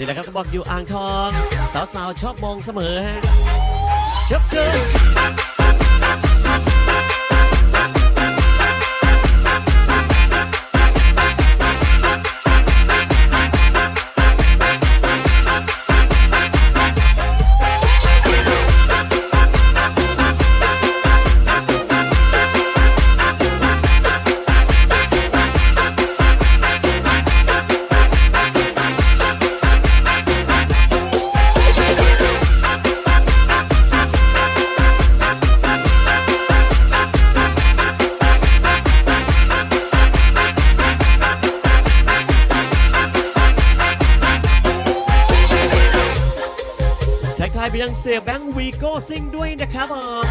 นี่แหละครับก็บอกอยู่อ่างทอง สาวๆชอบมองเสมอฮะเชิบเชิบ ยังเสียแบงค์วีโก้ซิงด้วยนะครับผม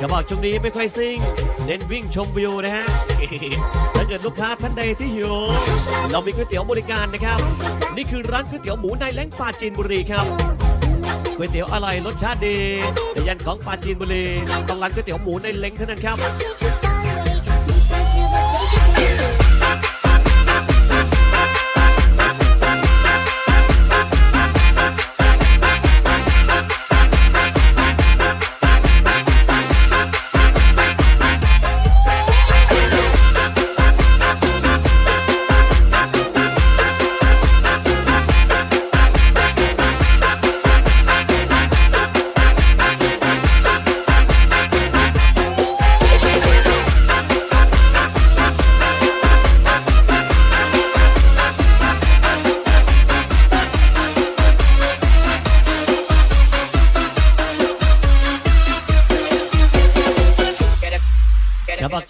กระบอกช่วงนี้ไม่ค่อยซิ่งเน้นวิ่งชมวิวนะฮะ ถ้าเกิดลูกค้าท่านใดที่หิว เรามีก๋วยเตี๋ยวบริการนะครับ นี่คือร้านก๋วยเตี๋ยวหมูนายเล้งปลาจีนบุรีครับก๋วยเตี๋ยวอร่อยรสชาติดีแต่ยันของปลาจีนบุรีต้องร้านก๋วยเตี๋ยวหมูในเล้งเท่านั้นครับ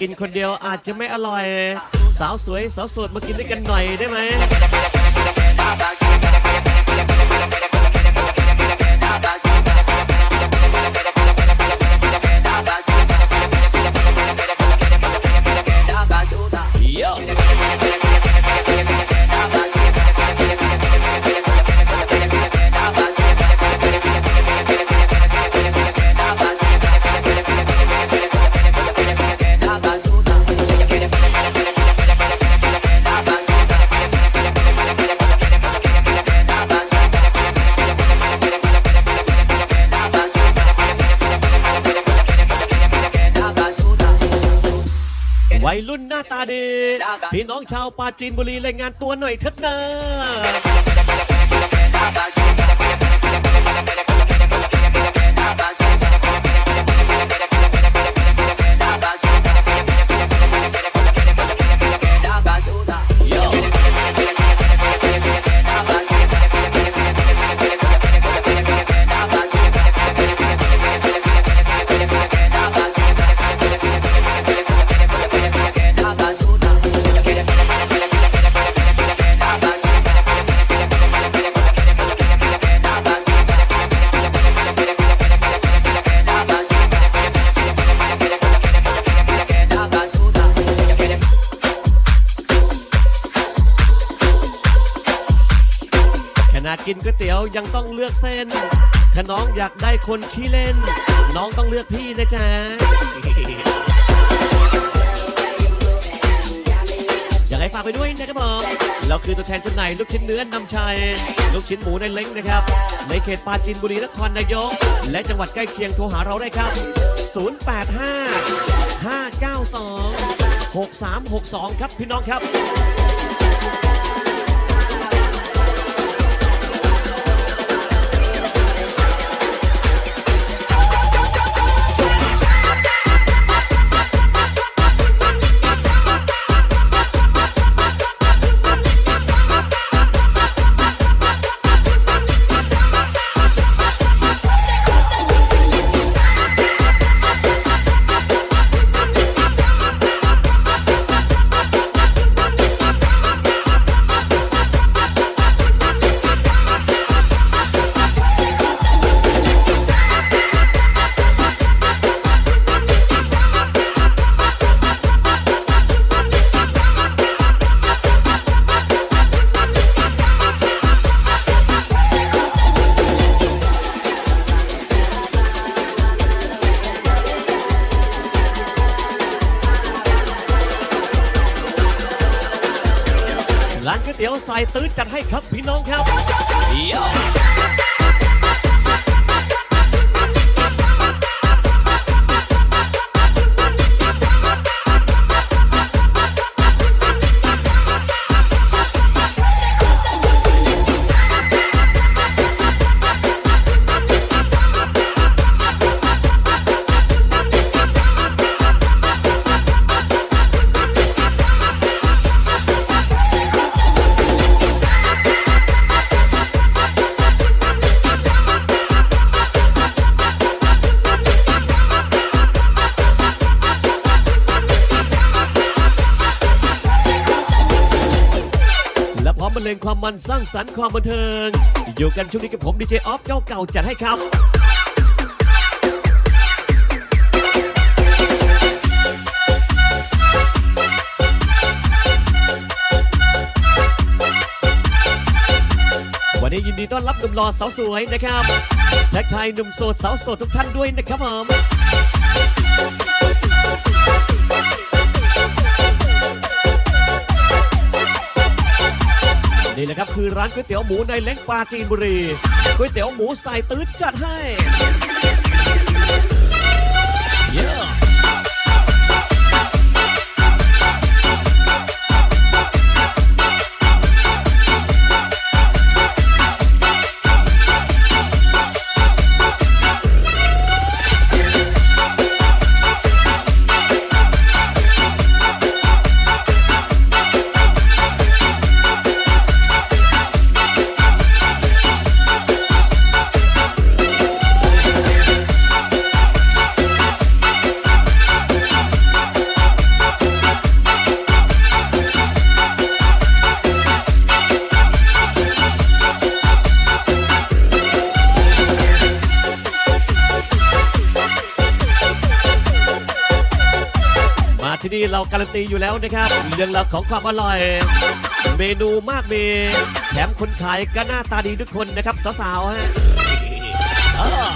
กินคนเดียวอาจจะไม่อร่อย สาวสวยสาวโสดมากินด้วยกันหน่อยได้ไหม วัยรุ่นหน้าตาดี พี่น้องชาวปราจีนบุรีรายงานตัวหน่อยเถิดนะ กินก๋วยเตี๋ยวยังต้องเลือกเส้น ถ้าน้องอยากได้คนขี้เล่น น้องต้องเลือกพี่นะจ๊ะ อยากให้ฝากไปด้วยนะครับผมเราคือตัวแทนจำหน่ายลูกชิ้นเนื้อนำชัย ลูกชิ้นหมูในเล้งนะครับ ในเขตปราจีนบุรีนครนายก และจังหวัดใกล้เคียงโทรหาเราได้ครับ 085 592 6362 ครับพี่น้องครับ นายตื้นจัด มันสร้างสรรค์ความบันเทิง อยู่กันช่วงนี้กับผมดีเจออฟเจ้าเก่าจัดให้ครับ วันนี้ยินดีต้อนรับหนุ่มหล่อสาวสวยนะครับ แทักไทยหนุ่มโสดสาวโสดทุกท่านด้วยนะครับผม นี่แหละครับคือร้านก๋วยเตี๋ยวหมูในเล้งปลาจีนบุรีก๋วยเตี๋ยวหมูใส่ตื้อจัดให้ การันตีอยู่แล้วนะครับเรื่องราวของความอร่อย เมนูมากมีแถมคนขายก็หน้าตาดีทุกคนนะครับสาวๆฮะ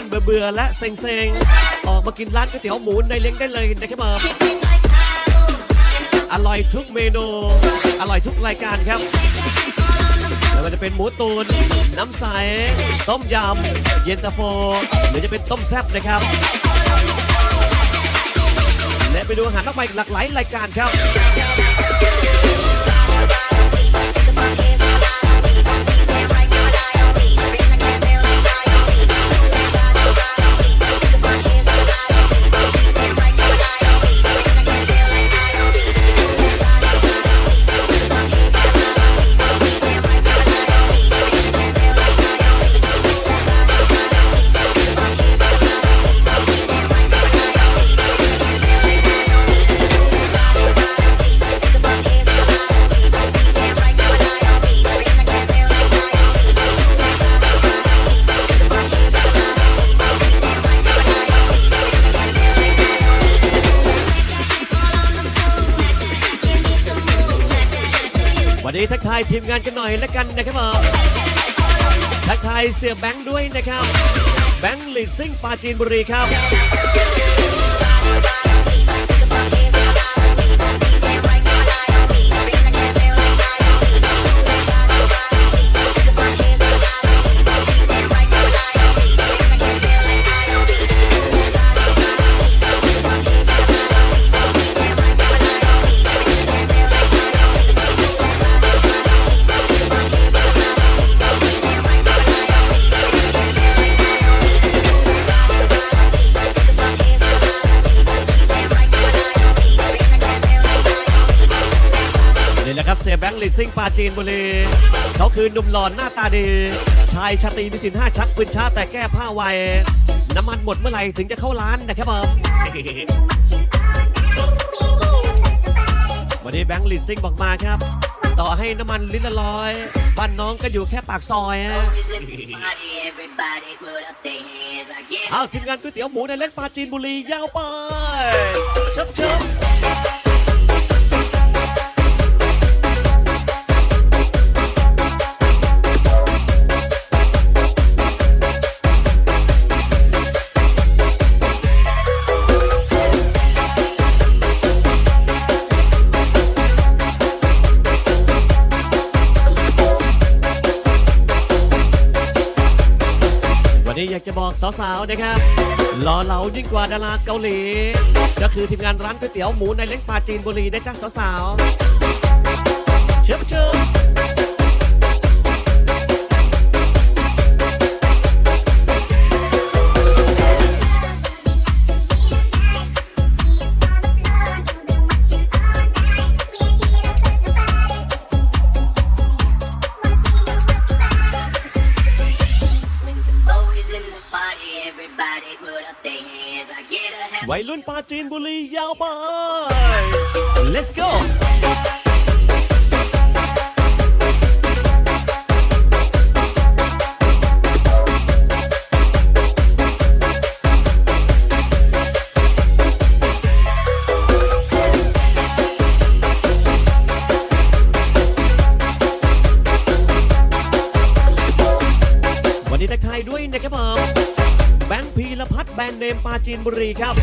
านเบื่อๆและเซ็งเซ็งๆ ออกมากินร้านก๋วยเตี๋ยวหมูในเล้งได้เลยนะครับอร่อยทุกเมนู อร่อยทุกรายการครับไม่ว่าจะเป็นหมูตูน น้ำใส ต้มยำ เย็นตาโฟ หรือจะเป็นต้มแซ่บนะครับ และไปดูอาหารมากมายหลากหลายรายการครับ วันนี้ทักทายทีมงานกันหน่อยแล้วกันนะครับผมทักทายเสียแบงค์ด้วยนะครับ แบงค์ลีดซิ่งปาจีนบุรีครับ งลิซิ่งปาจีนบุรีเขาคือหนุ่มหล่อนหน้าตาดี ชายชาตรีมีสินห้าชักปืนชาแต่แก้ผ้าไวน้ำมันหมดเมื่อไหร่ถึงจะเข้าร้านนะครับผมวันนี้แบงค์ลิซิ่งบอกมาครับ ต่อให้น้ำมันลิตรละร้อยบ้านน้องก็อยู่แค่ปากซอยฮะ Everybody put up their hands. I get อ้าทีมงานก๋วยเตี๋ยวหมูในเล็กปลาจีนบุรียาวไปเชิบเชิบ สาวๆนะครับหล่อเหลายิ่งกว่าดาราเกาหลี ก็คือทีมงานร้านก๋วยเตี๋ยวหมูในเล้งปลาจีนบุรีนะจ๊ะสาวๆเชิบเชิบ วัยรุ่นปลาจีนบุรียาวไป let's go จีนบุรีครับ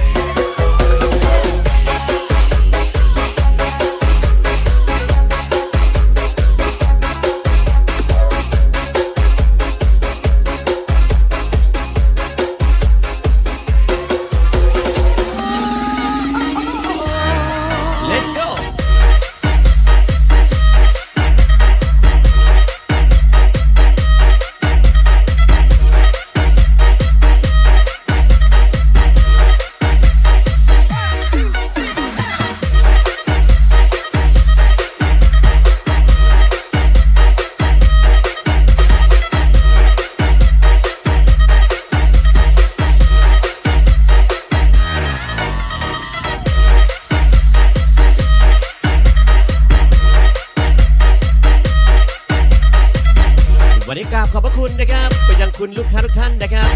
ครับไปยังคุณลูกค้าทุกท่านนะครับ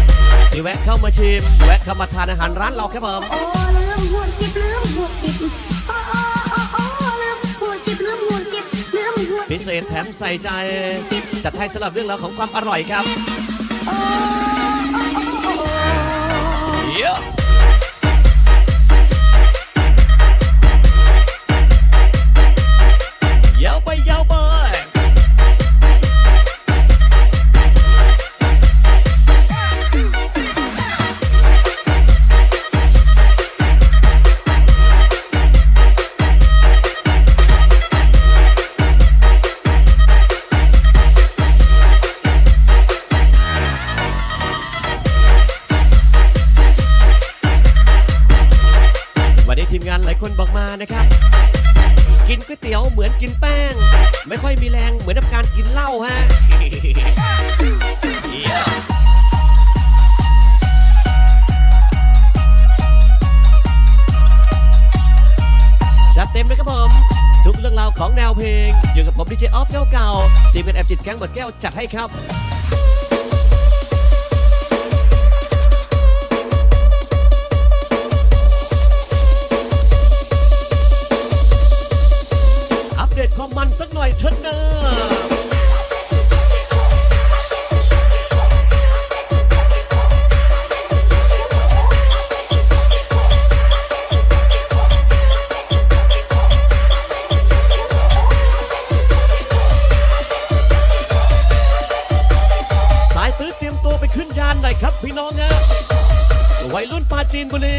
ที่แวะเข้ามาชิม แวะเข้ามาทานอาหารร้านเราครับผมโอ้ลืมหัวสิบลืมหัวสิบโอ้โอ้โอ้โอ้ลืมหัวสิบลืมหัวสิบลืมหัวพิเศษแถมใส่ใจ จัดให้สำหรับเรื่องราวของความอร่อยครับโอ้โอ้ ของแนวเพลง อยู่กับผมดีเจออฟเก่าๆทีมเป็นแอบจิตแก๊งบดแก้วจัดให้ครับอัปเดตความมันสักหน่อยเถอะนะ อยครับพี่น้องฮะวัยรุ่นปาจีนบุรี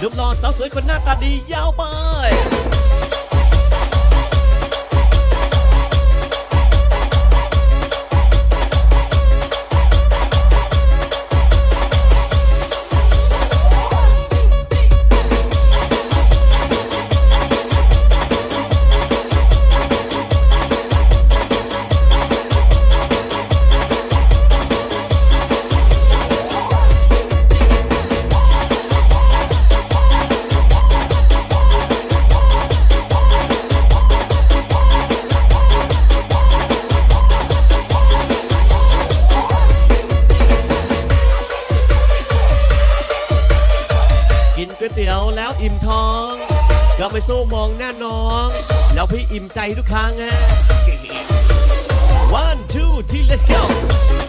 ดุมหล่อสาวสวยคนหน้าตาดียาวไป ไปโซ่มองหน้าน้อง แล้วพี่อิ่มใจทุกครั้งฮะ one two three let's go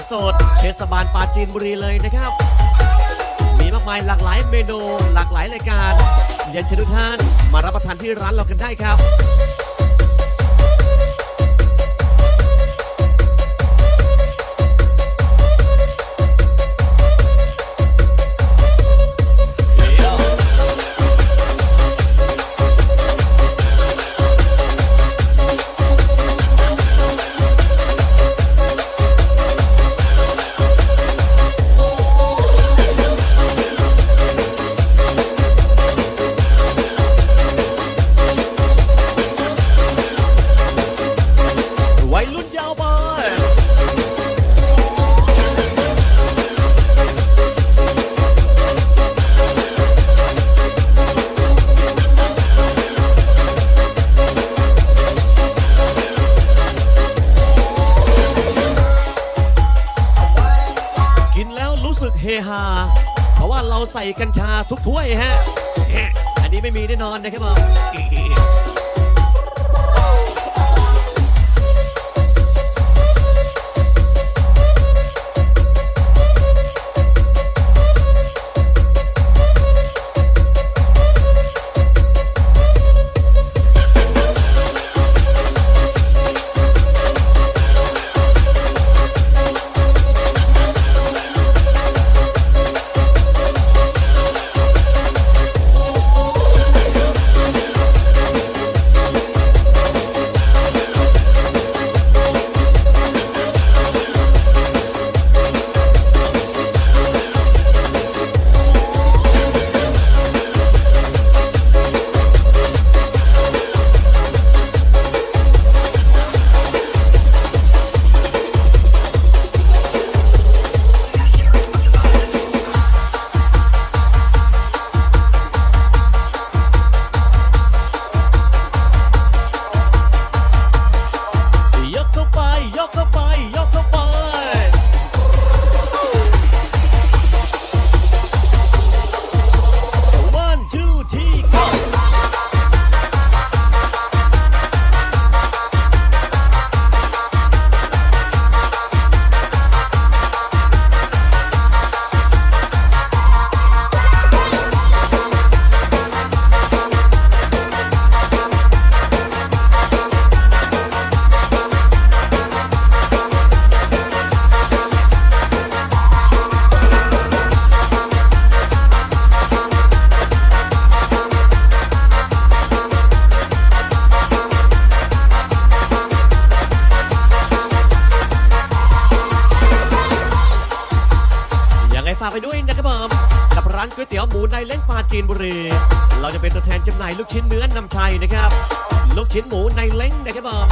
ดสด เทศบาลปราจีนบุรีเลยนะครับ มีมากมายหลากหลายเมนูหลากหลายรายการเรียนเชิญทุกท่านมารับประทานที่ร้านเรากันได้ครับ เราใส่กัญชาทุกถ้วยฮะแฮะ อันนี้ไม่มีแน่นอนนะครับผมานก๋วยเตี๋ยวหมูในเล้งปลาจีนบุรี เราจะเป็นตัวแทนจำหน่ายลูกชิ้นเนื้อนำชัยนะครับ ลูกชิ้นหมูในเล้งนะครับผม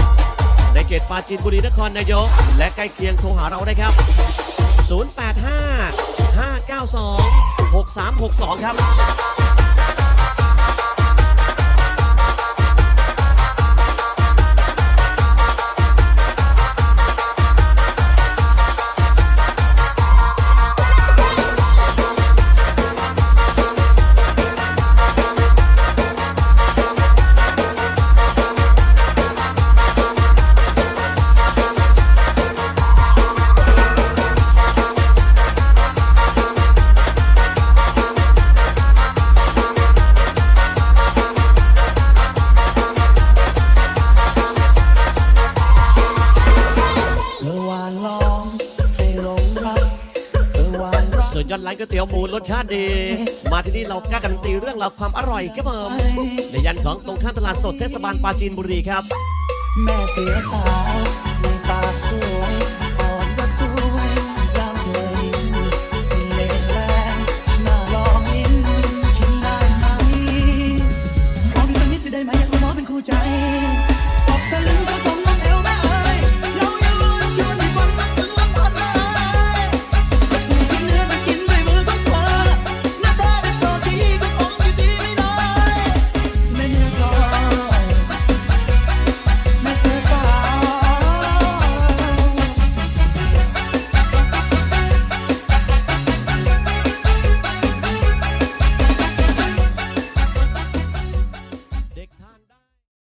ในเขตปลาจีนบุรีนครนายก และใกล้เคียงโทรหาเราได้ครับ 085 592 6362 ครับ รสชาติดี มาที่นี่เรากล้าการันตีเรื่องราวความอร่อยครับผมในยันของตรงข้ามตลาดสดเทศบาลปราจีนบุรีครับ แม่เสือสาว